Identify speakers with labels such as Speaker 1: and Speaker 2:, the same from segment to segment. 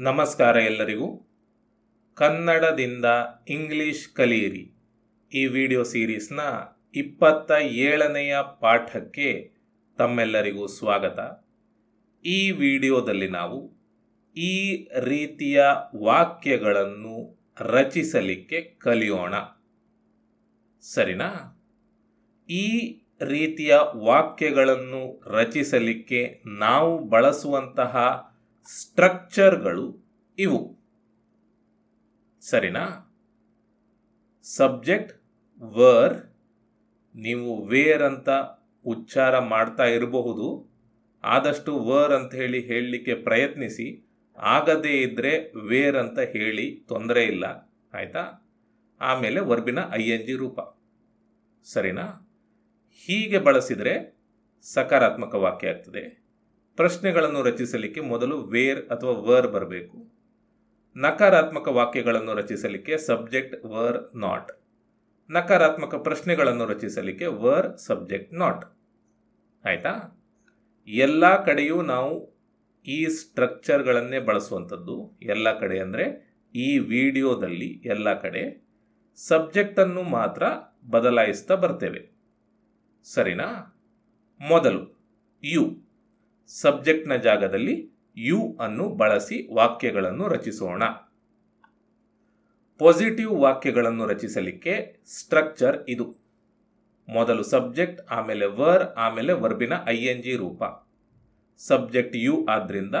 Speaker 1: ನಮಸ್ಕಾರ ಎಲ್ಲರಿಗೂ. ಕನ್ನಡದಿಂದ ಇಂಗ್ಲಿಷ್ ಕಲಿಯಿರಿ. ಈ ವಿಡಿಯೋ ಸೀರೀಸ್ನ ಇಪ್ಪತ್ತ ಏಳನೆಯ ಪಾಠಕ್ಕೆ ತಮ್ಮೆಲ್ಲರಿಗೂ ಸ್ವಾಗತ. ಈ ವಿಡಿಯೋದಲ್ಲಿ ನಾವು ಈ ರೀತಿಯ ವಾಕ್ಯಗಳನ್ನು ರಚಿಸಲಿಕ್ಕೆ ಕಲಿಯೋಣ. ಸರಿನಾ? ಈ ರೀತಿಯ ವಾಕ್ಯಗಳನ್ನು ರಚಿಸಲಿಕ್ಕೆ ನಾವು ಬಳಸುವಂತಹ ಸ್ಟ್ರಕ್ಚರ್ಗಳು ಇವು. ಸರಿನಾ? ಸಬ್ಜೆಕ್ಟ್ ವರ್, ನೀವು ವೇರ್ ಅಂತ ಉಚ್ಚಾರ ಮಾಡ್ತಾ ಇರಬಹುದು. ಆದಷ್ಟು ವರ್ ಅಂತ ಹೇಳಿ ಹೇಳಲಿಕ್ಕೆ ಪ್ರಯತ್ನಿಸಿ. ಆಗದೇ ಇದ್ದರೆ ವೇರ್ ಅಂತ ಹೇಳಿ ತೊಂದರೆ ಇಲ್ಲ. ಆಯಿತಾ? ಆಮೇಲೆ ವರ್ಬಿನ ಐ ಎನ್ ಜಿ ರೂಪ. ಸರಿನಾ? ಹೀಗೆ ಬಳಸಿದರೆ ಸಕಾರಾತ್ಮಕ ವಾಕ್ಯ ಆಗ್ತದೆ. ಪ್ರಶ್ನೆಗಳನ್ನು ರಚಿಸಲಿಕ್ಕೆ ಮೊದಲು ವೇರ್ ಅಥವಾ ವರ್ ಬರಬೇಕು. ನಕಾರಾತ್ಮಕ ವಾಕ್ಯಗಳನ್ನು ರಚಿಸಲಿಕ್ಕೆ ಸಬ್ಜೆಕ್ಟ್ ವರ್ ನಾಟ್ ನಕಾರಾತ್ಮಕ ಪ್ರಶ್ನೆಗಳನ್ನು ರಚಿಸಲಿಕ್ಕೆ ವರ್ ಸಬ್ಜೆಕ್ಟ್ ನಾಟ್ ಆಯಿತಾ? ಎಲ್ಲ ಕಡೆಯೂ ನಾವು ಈ ಸ್ಟ್ರಕ್ಚರ್ಗಳನ್ನೇ ಬಳಸುವಂಥದ್ದು. ಎಲ್ಲ ಕಡೆ ಅಂದರೆ ಈ ವಿಡಿಯೋದಲ್ಲಿ ಎಲ್ಲ ಕಡೆ ಸಬ್ಜೆಕ್ಟನ್ನು ಮಾತ್ರ ಬದಲಾಯಿಸ್ತಾ ಬರ್ತೇವೆ. ಸರಿನಾ? ಮೊದಲು ಯು ಸಬ್ಜೆಕ್ಟ್ನ ಜಾಗದಲ್ಲಿ ಯು ಅನ್ನು ಬಳಸಿ ವಾಕ್ಯಗಳನ್ನು ರಚಿಸೋಣ. ಪಾಸಿಟಿವ್ ವಾಕ್ಯಗಳನ್ನು ರಚಿಸಲಿಕ್ಕೆ ಸ್ಟ್ರಕ್ಚರ್ ಇದು. ಮೊದಲು ಸಬ್ಜೆಕ್ಟ್ ಆಮೇಲೆ ವರ್ ಆಮೇಲೆ ವರ್ಬಿನ ಐ ಎನ್ ಜಿ ರೂಪ. ಸಬ್ಜೆಕ್ಟ್ ಯು ಆದ್ರಿಂದ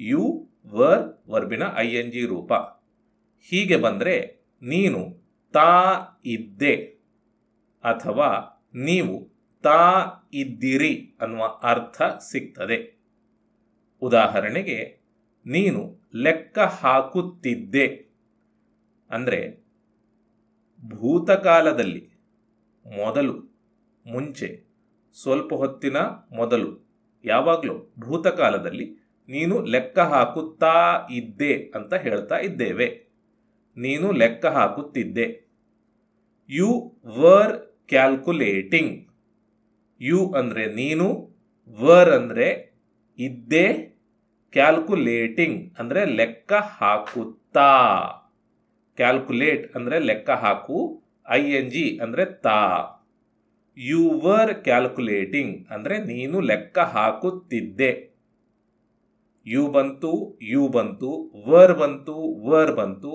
Speaker 1: ಯು ವರ್ ವರ್ಬಿನ ಐ ಎನ್ ಜಿ ರೂಪ. ಹೀಗೆ ಬಂದರೆ ನೀನು ತಾ ಇದ್ದೆ ಅಥವಾ ನೀವು ತಾ ಇದ್ದಿರಿ ಅನ್ನುವ ಅರ್ಥ ಸಿಗ್ತದೆ. ಉದಾಹರಣೆಗೆ, ನೀನು ಲೆಕ್ಕ ಹಾಕುತ್ತಿದ್ದೆ. ಅಂದರೆ, ಭೂತಕಾಲದಲ್ಲಿ ಮೊದಲು, ಮುಂಚೆ, ಸ್ವಲ್ಪ ಹೊತ್ತಿನ ಮೊದಲು, ಯಾವಾಗಲೂ ಭೂತಕಾಲದಲ್ಲಿ ನೀನು ಲೆಕ್ಕ ಹಾಕುತ್ತಾ ಇದ್ದೆ ಅಂತ ಹೇಳ್ತಾ ಇದ್ದೇವೆ. ನೀನು ಲೆಕ್ಕ ಹಾಕುತ್ತಿದ್ದೆ. ಯು ವರ್ ಕ್ಯಾಲ್ಕುಲೇಟಿಂಗ್ ಯು ಅಂದರೆ ನೀನು, ವರ್ ಅಂದರೆ ಇದ್ದೇ ಕ್ಯಾಲ್ಕುಲೇಟಿಂಗ್ ಅಂದರೆ ಲೆಕ್ಕ ಹಾಕುತ್ತಾ. ಕ್ಯಾಲ್ಕುಲೇಟ್ ಅಂದರೆ ಲೆಕ್ಕ ಹಾಕು ಐ ಎನ್ ಜಿ ಅಂದರೆ ತಾ. ಯು ವರ್ ಕ್ಯಾಲ್ಕುಲೇಟಿಂಗ್ ಅಂದರೆ ನೀನು ಲೆಕ್ಕ ಹಾಕುತ್ತಿದ್ದೆ. ಯು ಬಂತು ಯು ಬಂತು, ವರ್ ಬಂತು ವರ್ ಬಂತು,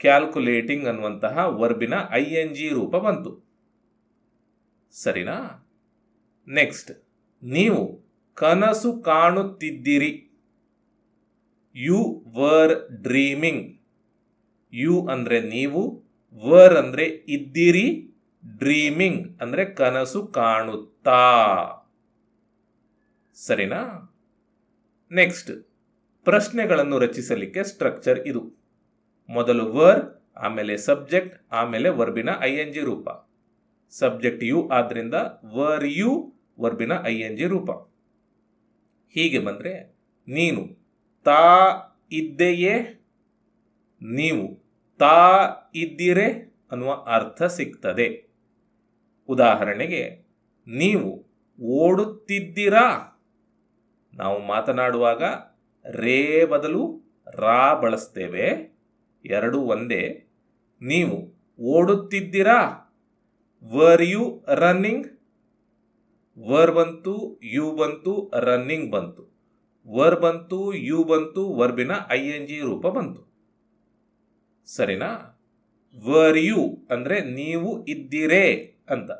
Speaker 1: ಕ್ಯಾಲ್ಕುಲೇಟಿಂಗ್ ಅನ್ನುವಂತಹ ವರ್ಬಿನ ಐ ಎನ್ ಜಿ ರೂಪ ಬಂತು. ಸರಿನಾ? ನೆಕ್ಸ್ಟ್ ನೀವು ಕನಸು ಕಾಣುತ್ತಿದ್ದಿರಿ. ಯು ವರ್ ಡ್ರೀಮಿಂಗ್ ಯು ಅಂದರೆ ನೀವು ವರ್ ಅಂದರೆ ಇದ್ದಿರಿ. ಡ್ರೀಮಿಂಗ್ ಅಂದರೆ ಕನಸು ಕಾಣುತ್ತಾ. ಸರಿನಾ? ನೆಕ್ಸ್ಟ್ ಪ್ರಶ್ನೆಗಳನ್ನು ರಚಿಸಲಿಕ್ಕೆ ಸ್ಟ್ರಕ್ಚರ್ ಇದು. ಮೊದಲು ವರ್ ಆಮೇಲೆ ಸಬ್ಜೆಕ್ಟ್ ಆಮೇಲೆ ವರ್ಬಿನ ಐ ಎನ್ ಜಿ ರೂಪ. ಸಬ್ಜೆಕ್ಟ್ ಯು ಆದ್ದರಿಂದ ವರ್ ಯು ವರ್ಬಿನ ಐ ಎನ್ ಜಿ ರೂಪ. ಹೀಗೆ ಬಂದರೆ ನೀನು ತಾ ಇದ್ದೆಯೇ, ನೀವು ತಾ ಇದ್ದೀರೆ ಅನ್ನುವ ಅರ್ಥ ಸಿಗ್ತದೆ. ಉದಾಹರಣೆಗೆ, ನೀವು ಓಡುತ್ತಿದ್ದೀರಾ? ನಾವು ಮಾತನಾಡುವಾಗ ರೇ ಬದಲು ರಾ ಬಳಸ್ತೇವೆ. ಎರಡು ಒಂದೇ. ನೀವು ಓಡುತ್ತಿದ್ದೀರಾ? ವರ್ ಯು ರನ್ನಿಂಗ್ ವರ್ ಬಂತು, ಯು ಬಂತು, ರನ್ನಿಂಗ್ ಬಂತು. ವರ್ ಬಂತು, ಯು ಬಂತು, ವರ್ಬಿನ ಐ ಎನ್ ಜಿ ರೂಪ ಬಂತು. ಸರಿನಾ? ವರ್ ಯು ಅಂದರೆ ನೀವು ಇದ್ದೀರೇ ಅಂತ.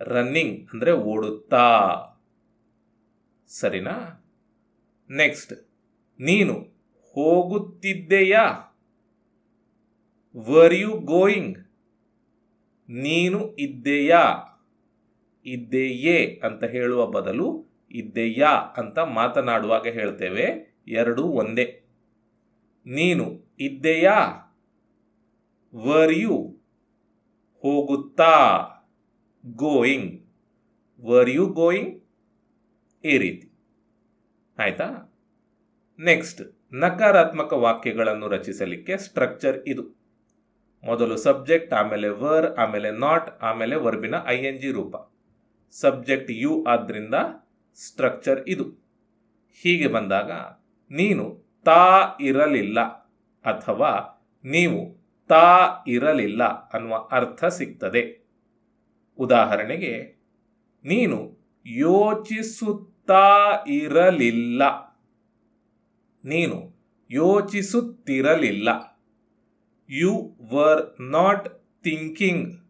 Speaker 1: ರನ್ನಿಂಗ್ ಅಂದರೆ ಓಡುತ್ತಾ. ಸರಿನಾ? ನೆಕ್ಸ್ಟ್, ನೀನು ಹೋಗುತ್ತಿದ್ದೆಯಾ? Var you going? ನೀನು ಇದ್ದೆಯಾ? ಇದ್ದೆಯೇ ಅಂತ ಹೇಳುವ ಬದಲು ಇದ್ದೆಯಾ ಅಂತ ಮಾತನಾಡುವಾಗ ಹೇಳ್ತೇವೆ ಎರಡು ಒಂದೇ. ನೀನು ಇದ್ದೆಯಾ? ವರ್ ಯು ಹೋಗುತ್ತಾ? ಗೋಯಿಂಗ್ ವರ್ ಯು ಗೋಯಿಂಗ್ ಈ ರೀತಿ. ಆಯಿತಾ? ನೆಕ್ಸ್ಟ್ ನಕಾರಾತ್ಮಕ ವಾಕ್ಯಗಳನ್ನು ರಚಿಸಲಿಕ್ಕೆ ಸ್ಟ್ರಕ್ಚರ್ ಇದು. ಮೊದಲು ಸಬ್ಜೆಕ್ಟ್ ಆಮೇಲೆ ವರ್ ಆಮೇಲೆ ನಾಟ್ ಆಮೇಲೆ ವರ್ಬಿನ ಐ ಎನ್ ಜಿ ರೂಪ. ಸಬ್ಜೆಕ್ಟ್ ಯು ಆದ್ದರಿಂದ ಸ್ಟ್ರಕ್ಚರ್ ಇದು. ಹೀಗೆ ಬಂದಾಗ ನೀನು ತಾ ಇರಲಿಲ್ಲ ಅಥವಾ ನೀವು ತಾ ಇರಲಿಲ್ಲ ಅನ್ನುವ ಅರ್ಥ ಸಿಗ್ತದೆ. ಉದಾಹರಣೆಗೆ, ನೀನು ಯೋಚಿಸುತ್ತಾ ಇರಲಿಲ್ಲ. ನೀನು ಯೋಚಿಸುತ್ತಿರಲಿಲ್ಲ. You were not thinking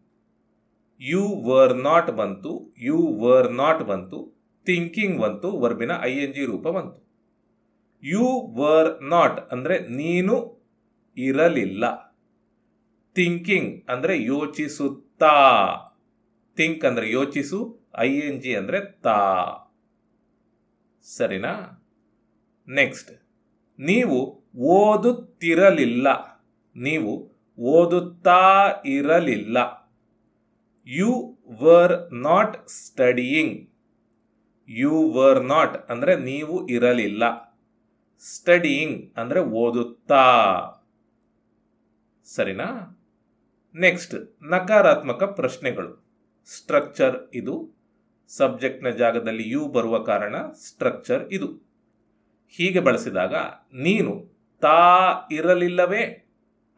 Speaker 1: you were not ಬಂತು ಯು ವರ್ ನಾಟ್ ಬಂತು ಥಿಂಕಿಂಗ್ ಬಂತು ವರ್ಬಿನ ಐ ಎನ್ ಜಿ ರೂಪ ಬಂತು. ಯು ವರ್ ನಾಟ್ ಅಂದರೆ ನೀನು ಇರಲಿಲ್ಲ. ಥಿಂಕಿಂಗ್ ಅಂದರೆ ಯೋಚಿಸುತ್ತಾ. ಥಿಂಕ್ ಅಂದರೆ ಯೋಚಿಸು ಐ ಎನ್ ಜಿ ಅಂದರೆ ತಾ. ಸರಿನಾ? ನೆಕ್ಸ್ಟ್ ನೀವು ಓದುತ್ತಿರಲಿಲ್ಲ. ನೀವು ಓದುತ್ತಾ ಇರಲಿಲ್ಲ. You were not studying you were not ಅಂದರೆ ನೀವು ಇರಲಿಲ್ಲ. ಸ್ಟಡಿಯಿಂಗ್ ಅಂದರೆ ಓದುತ್ತಾ. ಸರಿನಾ? ನೆಕ್ಸ್ಟ್ ನಕಾರಾತ್ಮಕ ಪ್ರಶ್ನೆಗಳು. ಸ್ಟ್ರಕ್ಚರ್ ಇದು. ಸಬ್ಜೆಕ್ಟ್ನ ಜಾಗದಲ್ಲಿ ಯು ಬರುವ ಕಾರಣ ಸ್ಟ್ರಕ್ಚರ್ ಇದು. ಹೀಗೆ ಬಳಸಿದಾಗ ನೀನು ತಾ ಇರಲಿಲ್ಲವೇ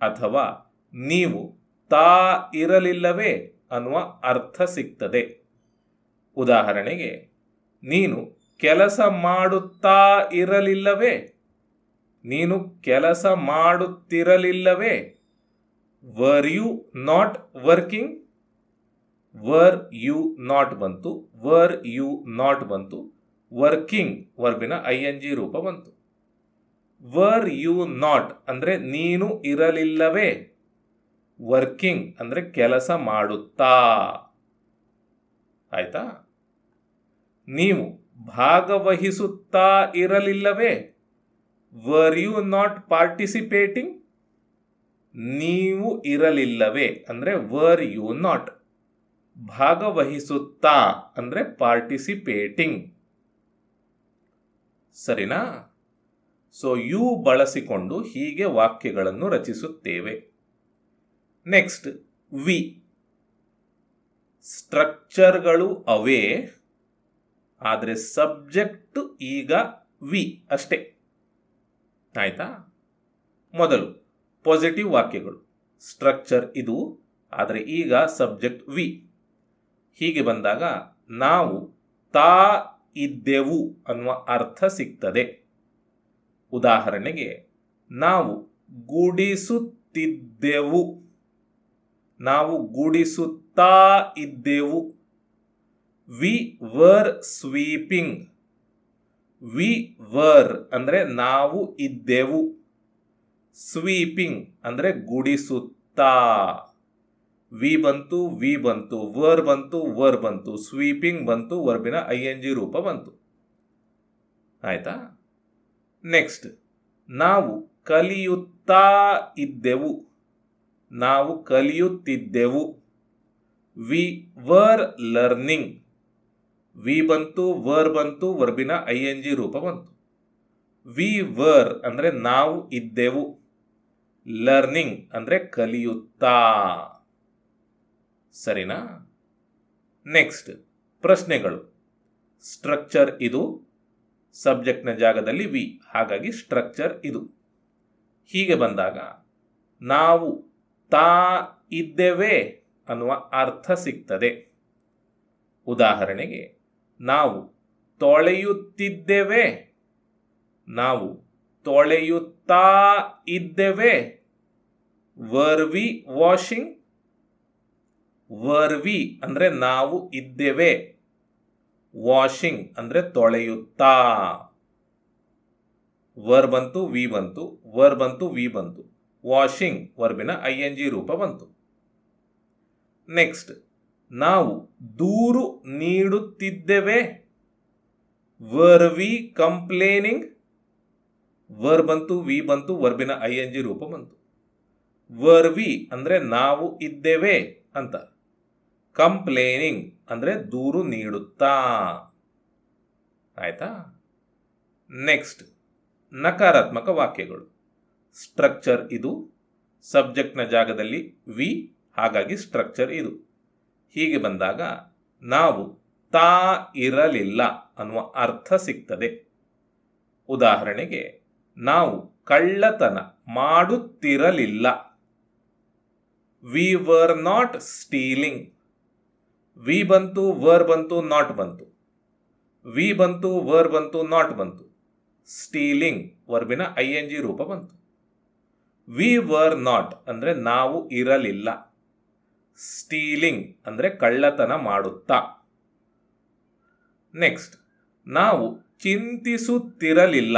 Speaker 1: ಅಥವಾ ನೀವು ತಾ ಇರಲಿಲ್ಲವೇ ಅನ್ನುವ ಅರ್ಥ ಸಿಗ್ತದೆ. ಉದಾಹರಣೆಗೆ, ನೀನು ಕೆಲಸ ಮಾಡುತ್ತಾ ಇರಲಿಲ್ಲವೇ? ನೀನು ಕೆಲಸ ಮಾಡುತ್ತಿರಲಿಲ್ಲವೇ? Were you not working were you not ಬಂತು. ವರ್ ಯು ನಾಟ್ ಬಂತು. ವರ್ಕಿಂಗ್ ವರ್ಬಿನ ಐ ಎನ್ ಜಿ ರೂಪ ಬಂತು. ವರ್ ಯು ನಾಟ್ ಅಂದರೆ ನೀನು ಇರಲಿಲ್ಲವೇ? ವರ್ಕಿಂಗ್ ಅಂದರೆ ಕೆಲಸ ಮಾಡುತ್ತಾ? ಆಯ್ತಾ? ನೀವು ಭಾಗವಹಿಸುತ್ತಾ ಇರಲಿಲ್ಲವೇ? ವರ್ ಯು ನಾಟ್ ಪಾರ್ಟಿಸಿಪೇಟಿಂಗ್ ನೀವು ಇರಲಿಲ್ಲವೇ? ಅಂದರೆ ವರ್ ಯು ನಾಟ್ ಭಾಗವಹಿಸುತ್ತಾ ಅಂದರೆ ಪಾರ್ಟಿಸಿಪೇಟಿಂಗ್ ಸರಿನಾ? ಸೊ ಯು ಬಳಸಿಕೊಂಡು ಹೀಗೆ ವಾಕ್ಯಗಳನ್ನು ರಚಿಸುತ್ತೇವೆ. ನೆಕ್ಸ್ಟ್ ವಿ ಸ್ಟ್ರಕ್ಚರ್ಗಳು ಅವೇ, ಆದರೆ ಸಬ್ಜೆಕ್ಟ್ ಈಗ ವಿ ಅಷ್ಟೇ. ಆಯ್ತಾ? ಮೊದಲು ಪಾಸಿಟಿವ್ ವಾಕ್ಯಗಳು. ಸ್ಟ್ರಕ್ಚರ್ ಇದು, ಆದರೆ ಈಗ ಸಬ್ಜೆಕ್ಟ್ ವಿ ಹೀಗೆ ಬಂದಾಗ ನಾವು ತಾ ಇದ್ದೆವು ಅನ್ನುವ ಅರ್ಥ ಸಿಗ್ತದೆ. ಉದಾಹರಣೆಗೆ, ನಾವು ಗೂಡಿಸುತ್ತಿದ್ದೆವು. ನಾವು ಗೂಡಿಸುತ್ತಾ ಇದ್ದೆವು. We were sweeping. We were ಅಂದರೆ ನಾವು ಇದ್ದೆವು. ಸ್ವೀಪಿಂಗ್ ಅಂದರೆ ಗುಡಿಸುತ್ತಾ. ವಿ ಬಂತು ವಿ ಬಂತು, ವರ್ ಬಂತು ವರ್ ಬಂತು, ಸ್ವೀಪಿಂಗ್ ಬಂತು, ವರ್ಬಿನ ಐ ಎನ್ ಜಿ ರೂಪ ಬಂತು. ಆಯ್ತಾ? ನೆಕ್ಸ್ಟ್, ನಾವು ಕಲಿಯುತ್ತಾ ಇದ್ದೆವು. ನಾವು ಕಲಿಯುತ್ತಿದ್ದೆವು. ವಿ ವರ್ ಲರ್ನಿಂಗ್ ವಿ ಬಂತು ವರ್ ಬಂತು ವರ್ಬಿನ ಐ ಎನ್ ಜಿ ರೂಪ ಬಂತು. ವಿ ವರ್ ಅಂದರೆ ನಾವು ಇದ್ದೆವು. ಲರ್ನಿಂಗ್ ಅಂದರೆ ಕಲಿಯುತ್ತಾ. ಸರಿನಾ? ನೆಕ್ಸ್ಟ್ ಪ್ರಶ್ನೆಗಳು. ಸ್ಟ್ರಕ್ಚರ್ ಇದು. ಸಬ್ಜೆಕ್ಟ್ನ ಜಾಗದಲ್ಲಿ ವಿ ಹಾಗಾಗಿ ಸ್ಟ್ರಕ್ಚರ್ ಇದು. ಹೀಗೆ ಬಂದಾಗ ನಾವು ತಾ ಇದ್ದೇವೆ ಅನ್ನುವ ಅರ್ಥ ಸಿಗ್ತದೆ. ಉದಾಹರಣೆಗೆ, ನಾವು ತೊಳೆಯುತ್ತಿದ್ದೇವೆ, ನಾವು ತೊಳೆಯುತ್ತಾ ಇದ್ದೇವೆ were we washing were we ಅಂದರೆ ನಾವು ಇದ್ದೇವೆ, ವಾಷಿಂಗ್ ಅಂದರೆ ತೊಳೆಯುತ್ತಾ. ವರ್ ಬಂತು, ವಿ ಬಂತು, ವರ್ ಬಂತು, ವಿ ಬಂತು. ವಾಷಿಂಗ್ ವರ್ಬಿನ ಐ ಎನ್ ಜಿ ರೂಪ ಬಂತು. ನೆಕ್ಸ್ಟ್, ನಾವು ದೂರು ನೀಡುತ್ತಿದ್ದೇವೆ. Were we complaining. ವರ್ ಬಂತು, ವಿ ಬಂತು, ವರ್ಬಿನ ಐ ಎನ್ ಜಿ ರೂಪ ಬಂತು. ವರ್ ವಿ ಅಂದರೆ ನಾವು ಇದ್ದೇವೆ ಅಂತ. ಕಂಪ್ಲೇನಿಂಗ್ ಅಂದರೆ ದೂರು ನೀಡುತ್ತಾ. ಆಯ್ತಾ? ನೆಕ್ಸ್ಟ್, ನಕಾರಾತ್ಮಕ ವಾಕ್ಯಗಳು. ಸ್ಟ್ರಕ್ಚರ್ ಇದು. ಸಬ್ಜೆಕ್ಟ್ನ ಜಾಗದಲ್ಲಿ ವಿ ಹಾಗಾಗಿ ಸ್ಟ್ರಕ್ಚರ್ ಇದು. ಹೀಗೆ ಬಂದಾಗ ನಾವು ತಾ ಇರಲಿಲ್ಲ ಅನ್ನುವ ಅರ್ಥ ಸಿಗ್ತದೆ. ಉದಾಹರಣೆಗೆ ನಾವು ಕಳ್ಳತನ ಮಾಡುತ್ತಿರಲಿಲ್ಲ. We were not stealing we ಬಂತು ವರ್ ಬಂತು ನಾಟ್ ಬಂತು. ವಿ ಬಂತು ವರ್ ಬಂತು ನಾಟ್ ಬಂತು. ಸ್ಟೀಲಿಂಗ್ ವರ್ಬಿನ ಐ ಎನ್ ಜಿ ರೂಪ ಬಂತು. ವಿ ವರ್ ನಾಟ್ ಅಂದರೆ ನಾವು ಇರಲಿಲ್ಲ. ಸ್ಟೀಲಿಂಗ್ ಅಂದರೆ ಕಳ್ಳತನ ಮಾಡುತ್ತಾ. ನೆಕ್ಸ್ಟ್ ನಾವು ಚಿಂತಿಸುತ್ತಿರಲಿಲ್ಲ.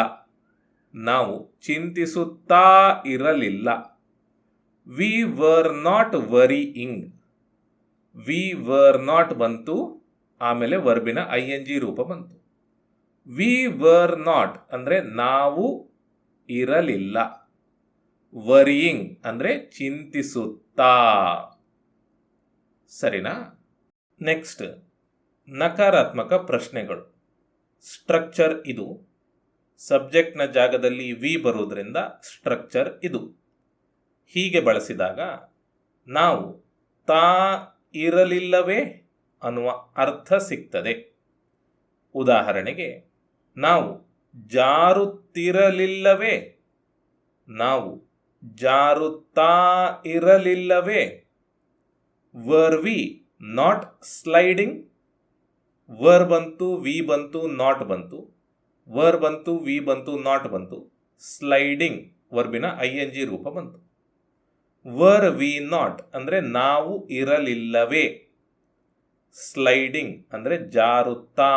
Speaker 1: ನಾವು ಚಿಂತಿಸುತ್ತಾ ಇರಲಿಲ್ಲ. We were not worrying we were not ಬಂತು, ಆಮೇಲೆ ವರ್ಬಿನ ಐ ಎನ್ ಜಿ ರೂಪ ಬಂತು. ವಿ ವರ್ ನಾಟ್ ಅಂದರೆ ನಾವು ಇರಲಿಲ್ಲ. ವರಿಯಿಂಗ್ ಅಂದರೆ ಚಿಂತಿಸುತ್ತಾ. ಸರಿನಾ? ನೆಕ್ಸ್ಟ್ ನಕಾರಾತ್ಮಕ ಪ್ರಶ್ನೆಗಳು. ಸ್ಟ್ರಕ್ಚರ್ ಇದು. ಸಬ್ಜೆಕ್ಟ್ನ ಜಾಗದಲ್ಲಿ ವಿ ಬರುವುದರಿಂದ ಸ್ಟ್ರಕ್ಚರ್ ಇದು. ಹೀಗೆ ಬಳಸಿದಾಗ ನಾವು ತಾ ಇರಲಿಲ್ಲವೇ ಅನ್ನುವ ಅರ್ಥ ಸಿಗ್ತದೆ. ಉದಾಹರಣೆಗೆ ನಾವು ಜಾರುತ್ತಿರಲಿಲ್ಲವೇ. ನಾವು ಜಾರುತ್ತಾ ಇರಲಿಲ್ಲವೇ? Were we not sliding? Were ಬಂತು, ವಿ ಬಂತು, ನಾಟ್ ಬಂತು. ವರ್ ಬಂತು, ವಿ ಬಂತು, ನಾಟ್ ಬಂತು. ಸ್ಲೈಡಿಂಗ್ ವರ್ಬಿನ ಐ ಎನ್ ಜಿ ರೂಪ ಬಂತು. ವರ್ ವಿ ನಾಟ್ ಅಂದರೆ ನಾವು ಇರಲಿಲ್ಲವೇ. ಸ್ಲೈಡಿಂಗ್ ಅಂದರೆ ಜಾರುತ್ತಾ.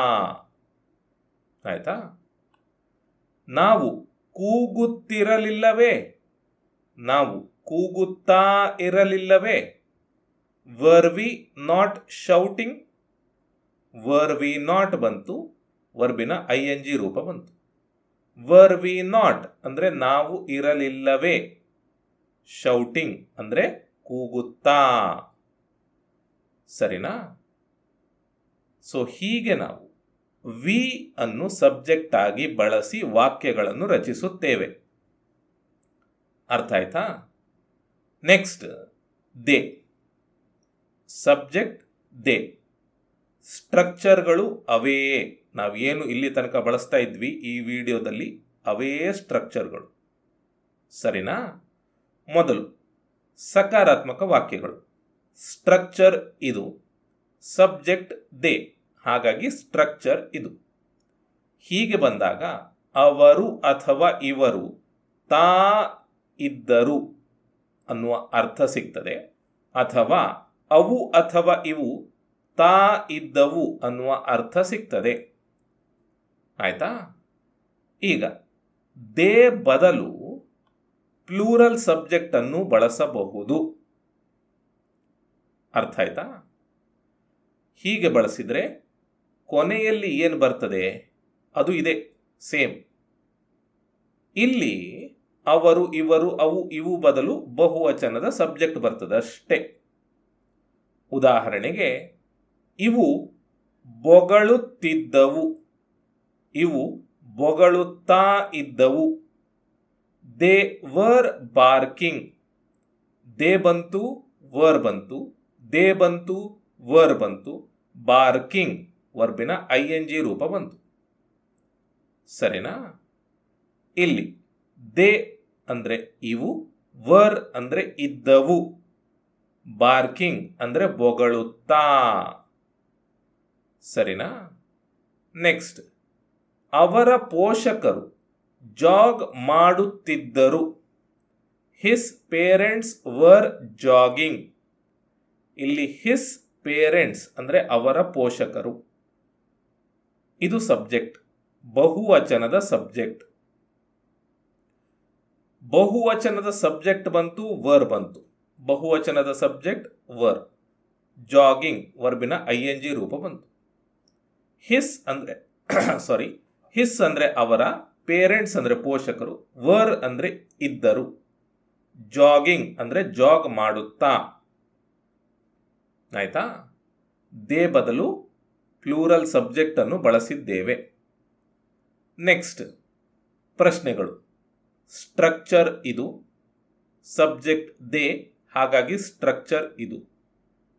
Speaker 1: ಆಯ್ತಾ? ನಾವು ಕೂಗುತ್ತಿರಲಿಲ್ಲವೇ? ನಾವು ಕೂಗುತ್ತಾ ಇರಲಿಲ್ಲವೇ? Were we not shouting were we not ಬಂತು, ವರ್ಬಿನ ಐ ಎನ್ ಜಿ ರೂಪ ಬಂತು. ವರ್ ವಿ ನಾಟ್ ಅಂದರೆ ನಾವು ಇರಲಿಲ್ಲವೇ? ಶೌಟಿಂಗ್ ಅಂದರೆ ಕೂಗುತ್ತಾ. ಸರಿನಾ? ಸೊ ಹೀಗೆ ನಾವು ವಿ ಅನ್ನು ಸಬ್ಜೆಕ್ಟ್ ಆಗಿ ಬಳಸಿ ವಾಕ್ಯಗಳನ್ನು ರಚಿಸುತ್ತೇವೆ. ಅರ್ಥ ಆಯ್ತಾ? ನೆಕ್ಸ್ಟ್ ದೇ ಸಬ್ಜೆಕ್ಟ್ ದೇ ಸ್ಟ್ರಕ್ಚರ್ಗಳು ಅವೇ. ನಾವೇನು ಇಲ್ಲಿ ತನಕ ಬಳಸ್ತಾ ಇದ್ವಿ ಈ ವಿಡಿಯೋದಲ್ಲಿ ಅವೇ ಸ್ಟ್ರಕ್ಚರ್ಗಳು ಸರಿನಾ? ಮೊದಲು, ಸಕಾರಾತ್ಮಕ ವಾಕ್ಯಗಳು. ಸ್ಟ್ರಕ್ಚರ್ ಇದು. ಸಬ್ಜೆಕ್ಟ್ ದೇ ಹಾಗಾಗಿ ಸ್ಟ್ರಕ್ಚರ್ ಇದು. ಹೀಗೆ ಬಂದಾಗ, ಅವರು ಅಥವಾ ಇವರು ತಾ ಇದ್ದರು ಅನ್ನುವ ಅರ್ಥ ಸಿಗ್ತದೆ. ಅಥವಾ ಅವು ಅಥವಾ ಇವು ತಾ ಇದ್ದವು ಅನ್ನುವ ಅರ್ಥ ಸಿಗ್ತದೆ. ಆಯ್ತಾ? ಈಗ ದೇ ಬದಲು ಪ್ಲೂರಲ್ ಸಬ್ಜೆಕ್ಟನ್ನು ಬಳಸಬಹುದು. ಅರ್ಥ ಆಯ್ತಾ? ಹೀಗೆ ಬಳಸಿದರೆ ಕೊನೆಯಲ್ಲಿ ಏನು ಬರ್ತದೆ? ಅದು ಇದೆ, ಸೇಮ್. ಇಲ್ಲಿ ಅವರು, ಇವರು, ಅವು, ಇವು ಬದಲು ಬಹುವಚನದ ಸಬ್ಜೆಕ್ಟ್ ಬರ್ತದೆ ಅಷ್ಟೇ. ಉದಾಹರಣೆಗೆ, ಇವು ಬೊಗಳುತ್ತಿದ್ದವು, ಇವು ಬೊಗಳುತ್ತಾ ಇದ್ದವು. ದೇ ವರ್ ಬಾರ್ಕಿಂಗ್, ದೇ ಬಂತು, ವರ್ ಬಂತು, ದೇ ಬಂತು, ವರ್ ಬಂತು, ಬಾರ್ಕಿಂಗ್ ವರ್ಬಿನ ಐ ಎನ್ ಜಿ ರೂಪ ಬಂತು. ಸರಿನಾ? ಇಲ್ಲಿ, ದೇ ಅಂದರೆ ಇವು, ವರ್ ಅಂದರೆ ಇದ್ದವು. ಬಾರ್ಕಿಂಗ್ ಅಂದರೆ ಬೊಗಳುತ್ತಾ. ಸರಿನಾ? ನೆಕ್ಸ್ಟ್, ಅವರ ಪೋಷಕರು ಜಾಗ್ ಮಾಡುತ್ತಿದ್ದರು. His parents were jogging. ಇಲ್ಲಿ ಹಿಸ್ ಪೇರೆಂಟ್ಸ್ ಅಂದರೆ ಅವರ ಪೋಷಕರು. ಇದು ಸಬ್ಜೆಕ್ಟ್, ಬಹುವಚನದ ಸಬ್ಜೆಕ್ಟ್. ಬಹುವಚನದ ಸಬ್ಜೆಕ್ಟ್ ಬಂತು ವರ್ ಬಂತು. ಬಹುವಚನದ ಸಬ್ಜೆಕ್ಟ್ ವರ್ ಜಾಗಿಂಗ್ ವರ್ಬಿನ ಐ ಎನ್ ಜಿ ರೂಪ ಬಂತು. ಹಿಸ್ ಅಂದರೆ ಸಾರಿ ಹಿಸ್ ಅಂದರೆ ಅವರ ಪೇರೆಂಟ್ಸ್ ಅಂದರೆ ಪೋಷಕರು ವರ್ ಅಂದರೆ ಇದ್ದರು. ಜಾಗಿಂಗ್ ಅಂದರೆ ಜಾಗ್ ಮಾಡುತ್ತಾ. ಆಯ್ತಾ? ದೇ ಬದಲು ಪ್ಲೂರಲ್ ಸಬ್ಜೆಕ್ಟ್ ಅನ್ನು ಬಳಸಿದ್ದೇವೆ. ನೆಕ್ಸ್ಟ್ ಪ್ರಶ್ನೆಗಳು. ಸ್ಟ್ರಕ್ಚರ್ ಇದು, ಸಬ್ಜೆಕ್ಟ್ ದೇ, ಹಾಗಾಗಿ ಸ್ಟ್ರಕ್ಚರ್ ಇದು.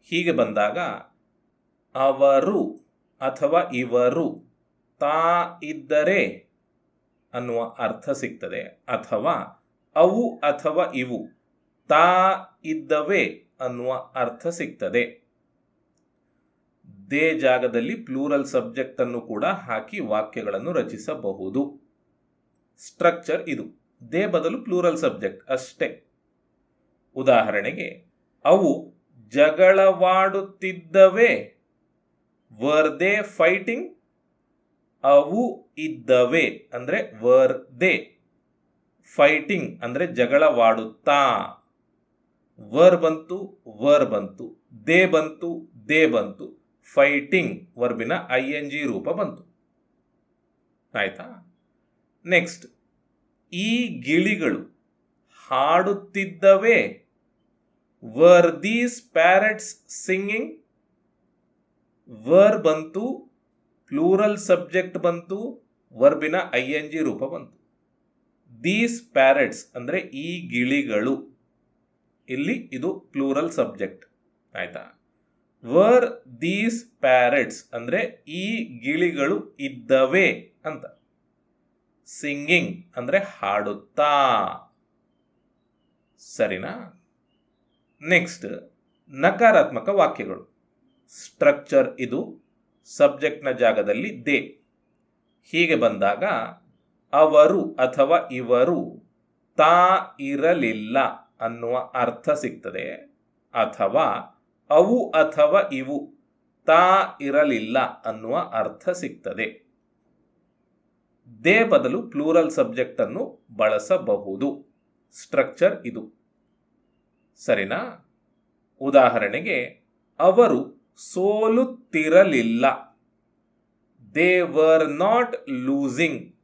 Speaker 1: ಹೀಗೆ ಬಂದಾಗ, ಅವರು ಅಥವಾ ಇವರು ತಾ ಇದ್ದರೆ ಅನ್ನುವ ಅರ್ಥ ಸಿಗ್ತದೆ. ಅಥವಾ ಅವು ಅಥವಾ ಇವು ತಾ ಇದ್ದವೆ ಅನ್ನುವ ಅರ್ಥ ಸಿಗ್ತದೆ. ದೇ ಜಾಗದಲ್ಲಿ ಪ್ಲೂರಲ್ ಸಬ್ಜೆಕ್ಟನ್ನು ಕೂಡ ಹಾಕಿ ವಾಕ್ಯಗಳನ್ನು ರಚಿಸಬಹುದು. ಸ್ಟ್ರಕ್ಚರ್ ಇದು. ದೇ ಬದಲು ಪ್ಲೂರಲ್ ಸಬ್ಜೆಕ್ಟ್ ಅಷ್ಟೇ. ಉದಾಹರಣೆಗೆ, ಅವು ಜಗಳವಾಡುತ್ತಿದ್ದವೇ, ವರ್ ದೇ ಫೈಟಿಂಗ್? ಅವು ಇದ್ದವೇ, ಅಂದರೆ ವರ್ ದೇ ಫೈಟಿಂಗ್, ಅಂದರೆ ಜಗಳವಾಡುತ್ತಾ. ವರ್ ಬಂತು ವರ್ ಬಂತು, ದೇ ಬಂತು ದೇ ಬಂತು, ಫೈಟಿಂಗ್ ವರ್ಬಿನ ಐ ಎನ್ ಜಿ ರೂಪ ಬಂತು. ಆಯ್ತಾ? ನೆಕ್ಸ್ಟ್ ಈ ಗಿಳಿಗಳು ಹಾಡುತ್ತಿದ್ದವೇ? Were these parrots singing were ಬಂತು ಪ್ಲೂರಲ್ ಸಬ್ಜೆಕ್ಟ್ ಬಂತು ವರ್ಬಿನ ಐ ಎನ್ ಜಿ ರೂಪ ಬಂತು. ದೀಸ್ ಪ್ಯಾರೆಟ್ಸ್ ಅಂದರೆ ಈ ಗಿಳಿಗಳು. ಇಲ್ಲಿ ಇದು ಪ್ಲೂರಲ್ ಸಬ್ಜೆಕ್ಟ್ ಆಯ್ತಾ? ವರ್ ದೀಸ್ ಪ್ಯಾರೆಟ್ಸ್ ಅಂದರೆ ಈ ಗಿಳಿಗಳು ಇದ್ದವೇ ಅಂತ. ಸಿಂಗಿಂಗ್ ಅಂದರೆ ಹಾಡುತ್ತಾ. ಸರಿನಾ? ನೆಕ್ಸ್ಟ್, ನಕಾರಾತ್ಮಕ ವಾಕ್ಯಗಳು. ಸ್ಟ್ರಕ್ಚರ್ ಇದು, ಸಬ್ಜೆಕ್ಟ್ನ ಜಾಗದಲ್ಲಿ ದೇ. ಹೀಗೆ ಬಂದಾಗ, ಅವರು ಅಥವಾ ಇವರು ತಾ ಇರಲಿಲ್ಲ ಅನ್ನುವ ಅರ್ಥ ಸಿಗ್ತದೆ. ಅಥವಾ ಅವು ಅಥವಾ ಇವು ತಾ ಇರಲಿಲ್ಲ ಅನ್ನುವ ಅರ್ಥ ಸಿಗ್ತದೆ. ದೇ ಬದಲು ಪ್ಲೂರಲ್ ಸಬ್ಜೆಕ್ಟನ್ನು ಬಳಸಬಹುದು. ಸ್ಟ್ರಕ್ಚರ್ ಇದು. ಸರಿನಾ? ಉದಾಹರಣೆಗೆ, ಅವರು ಸೋಲುತ್ತಿರಲಿಲ್ಲ. They were not losing.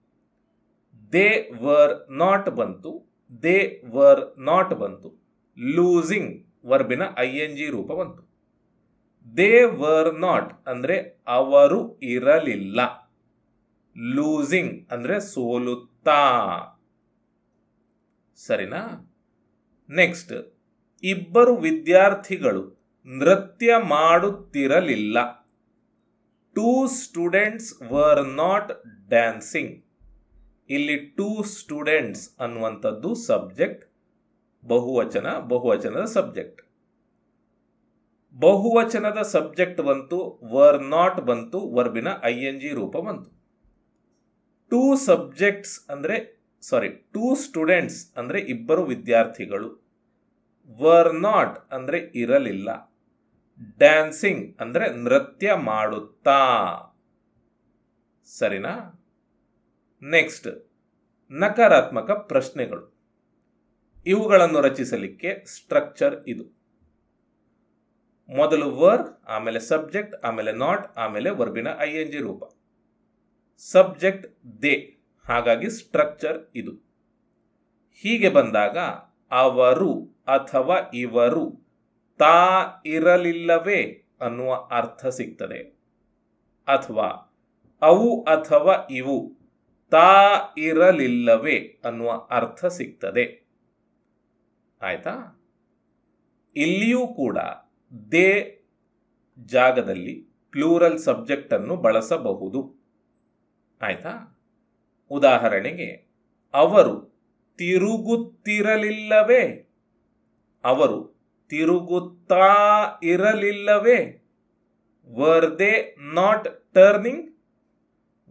Speaker 1: They were not ಬಂತು. ದೇ ವರ್ ನಾಟ್ ಬಂತು. ಲೂಸಿಂಗ್ ವರ್ಬಿನ ಐ ಎನ್ ಜಿ ರೂಪ ಬಂತು. ದೇ ವರ್ ನಾಟ್ ಅಂದರೆ ಅವರು ಇರಲಿಲ್ಲ. ಲೂಸಿಂಗ್ ಅಂದರೆ ಸೋಲುತ್ತಾ. ಸರಿನಾ? ನೆಕ್ಸ್ಟ್ ಇಬ್ಬರು ವಿದ್ಯಾರ್ಥಿಗಳು ನೃತ್ಯ ಮಾಡುತ್ತಿರಲಿಲ್ಲ. Two students were not dancing ಇಲ್ಲಿ ಟೂ ಸ್ಟೂಡೆಂಟ್ಸ್ ಅನ್ನುವಂಥದ್ದು ಸಬ್ಜೆಕ್ಟ್ ಬಹುವಚನ, ಬಹುವಚನದ ಸಬ್ಜೆಕ್ಟ್ ಬಹುವಚನದ ಸಬ್ಜೆಕ್ಟ್ ಬಂತು ವರ್ ನಾಟ್ ಬಂತು ವರ್ಬಿನ ಐ ಎನ್ ಜಿ ರೂಪ ಬಂತು. ಟೂ ಸಬ್ಜೆಕ್ಟ್ಸ್ ಅಂದರೆ ಸಾರಿ ಟೂ ಸ್ಟೂಡೆಂಟ್ಸ್ ಅಂದರೆ ಇಬ್ಬರು ವಿದ್ಯಾರ್ಥಿಗಳು. ವರ್ ನಾಟ್ ಅಂದರೆ ಇರಲಿಲ್ಲ. ಡ್ಯಾನ್ಸಿಂಗ್ ಅಂದರೆ ನೃತ್ಯ ಮಾಡುತ್ತಾ. ಸರಿನಾ? ನೆಕ್ಸ್ಟ್ ನಕಾರಾತ್ಮಕ ಪ್ರಶ್ನೆಗಳು. ಇವುಗಳನ್ನು ರಚಿಸಲಿಕ್ಕೆ ಸ್ಟ್ರಕ್ಚರ್ ಇದು. ಮೊದಲು ವರ್ ಆಮೇಲೆ ಸಬ್ಜೆಕ್ಟ್ ಆಮೇಲೆ ನಾಟ್ ಆಮೇಲೆ ವರ್ಬಿನ ಐ ಎನ್ ಜಿ ರೂಪ. ಸಬ್ಜೆಕ್ಟ್ ದೇ, ಹಾಗಾಗಿ ಸ್ಟ್ರಕ್ಚರ್ ಇದು. ಹೀಗೆ ಬಂದಾಗ ಅವರು ಅಥವಾ ಇವರು ತಾ ಇರಲಿಲ್ಲವೇ ಅನ್ನುವ ಅರ್ಥ ಸಿಗ್ತದೆ. ಅಥವಾ ಅವು ಅಥವಾ ಇವು ತಾ ಇರಲಿಲ್ಲವೇ ಅನ್ನುವ ಅರ್ಥ ಸಿಗ್ತದೆ. ಆಯ್ತಾ? ಇಲ್ಲಿಯೂ ಕೂಡ ದೇ ಜಾಗದಲ್ಲಿ ಪ್ಲೂರಲ್ ಸಬ್ಜೆಕ್ಟನ್ನು ಬಳಸಬಹುದು. ಆಯ್ತಾ? ಉದಾಹರಣೆಗೆ, ಅವರು ತಿರುಗುತ್ತಿರಲಿಲ್ಲವೇ? ಅವರು ತಿರುಗುತ್ತಾ ಇರಲಿಲ್ಲವೇ? Were they not turning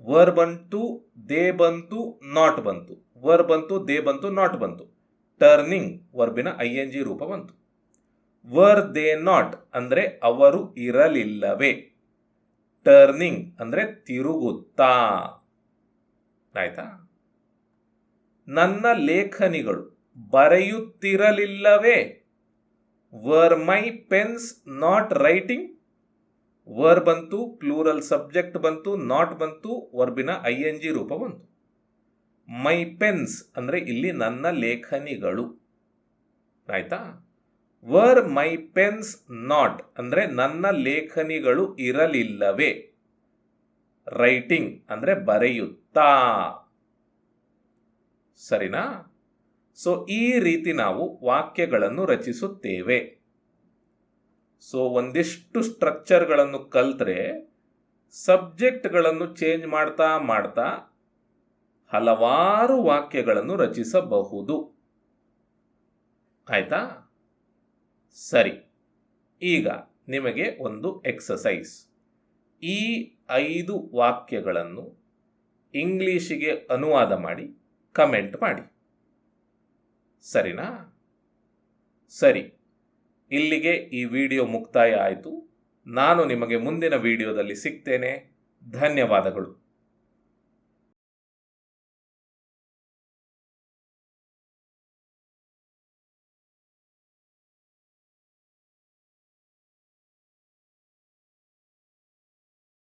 Speaker 1: were ಬಂತು ದೇ ಬಂತು ನಾಟ್ ಬಂತು. ವರ್ ಬಂತು ದೇ ಬಂತು ನಾಟ್ ಬಂತು. ಟರ್ನಿಂಗ್ ವರ್ಬಿನ ಐ ಎನ್ ಜಿ ರೂಪ ಬಂತು. ವರ್ ದೇ ನಾಟ್ ಅಂದರೆ ಅವರು ಇರಲಿಲ್ಲವೇ? ಟರ್ನಿಂಗ್ ಅಂದರೆ ತಿರುಗುತ್ತಾ. ಆಯ್ತಾ? ನನ್ನ ಲೇಖನಿಗಳು ಬರೆಯುತ್ತಿರಲಿಲ್ಲವೇ? Were my pens not writing were ಬಂತು ಪ್ಲೂರಲ್ ಸಬ್ಜೆಕ್ಟ್ ಬಂತು ನಾಟ್ ಬಂತು, ವರ್ಬಿನ ಐ ಎನ್ ಜಿ ರೂಪ ಬಂತು. ಮೈ ಪೆನ್ಸ್ ಅಂದರೆ ಇಲ್ಲಿ ನನ್ನ ಲೇಖನಿಗಳು. ಆಯ್ತಾ? ವರ್ ಮೈ ಪೆನ್ಸ್ ನಾಟ್ ಅಂದರೆ ನನ್ನ ಲೇಖನಿಗಳು ಇರಲಿಲ್ಲವೇ? ರೈಟಿಂಗ್ ಅಂದರೆ ಬರೆಯುತ್ತಾ. ಸರಿನಾ? ಸೊ ಈ ರೀತಿ ನಾವು ವಾಕ್ಯಗಳನ್ನು ರಚಿಸುತ್ತೇವೆ. ಸೊ ಒಂದಿಷ್ಟು ಸ್ಟ್ರಕ್ಚರ್ಗಳನ್ನು ಕಲ್ತ್ರೆ, ಸಬ್ಜೆಕ್ಟ್ಗಳನ್ನು ಚೇಂಜ್ ಮಾಡ್ತಾ ಮಾಡ್ತಾ ಹಲವಾರು ವಾಕ್ಯಗಳನ್ನು ರಚಿಸಬಹುದು. ಆಯಿತಾ? ಸರಿ, ಈಗ ನಿಮಗೆ ಒಂದು ಎಕ್ಸಸೈಸ್. ಈ ಐದು ವಾಕ್ಯಗಳನ್ನು ಇಂಗ್ಲೀಷಿಗೆ ಅನುವಾದ ಮಾಡಿ, ಕಮೆಂಟ್ ಮಾಡಿ. ಸರಿನಾ? ಸರಿ. ಇಲ್ಲಿಗೆ ಈ ವಿಡಿಯೋ ಮುಕ್ತಾಯ ಆಯಿತು. ನಾನು ನಿಮಗೆ ಮುಂದಿನ ವಿಡಿಯೋದಲ್ಲಿ ಸಿಗ್ತೇನೆ. ಧನ್ಯವಾದಗಳು.